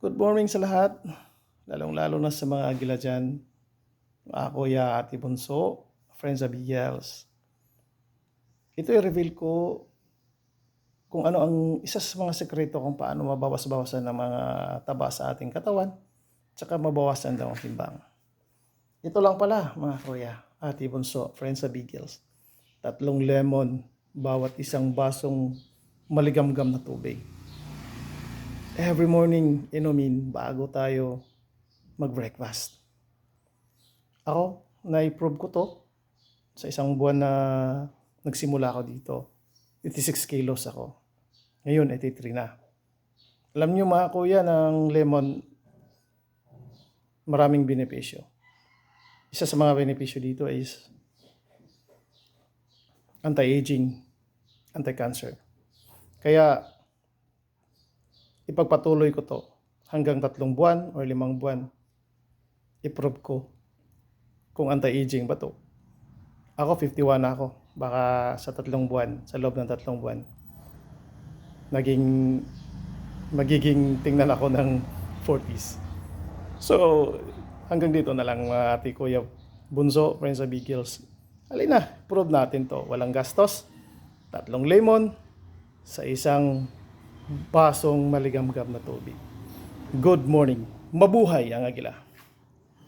Good morning sa lahat, lalong-lalo na sa mga agila dyan. Mga kuya, ate bunso, friends of BLs. Ito i-reveal ko kung ano ang isa sa mga sekreto kung paano mabawas-bawasan ng mga taba sa ating katawan tsaka mabawasan daw ang timbang. Ito lang pala mga kuya, ate bunso, friends of BLs. Tatlong lemon bawat isang basong maligamgam na tubig every morning inumin bago tayo mag-breakfast. Ako, na-prove ko to sa isang buwan na nagsimula ako dito. 56 kilos ako. Ngayon, 83 na. Alam nyo mga kuya ng lemon, maraming benepisyo. Isa sa mga benepisyo dito is anti-aging, anti-cancer. Kaya ipagpatuloy ko to hanggang tatlong buwan or limang buwan. I-prove ko kung anti-aging ba to. Ako 51 na ako. Baka sa tatlong buwan, sa loob ng tatlong buwan, naging magiging tingnan ako ng 40s. So, hanggang dito na lang mga ate kuya bunso, friends sa Big Hills. Halina, prove natin to. Walang gastos. Tatlong lemon sa isang basong maligamgam na tubig. Good morning. Mabuhay ang agila.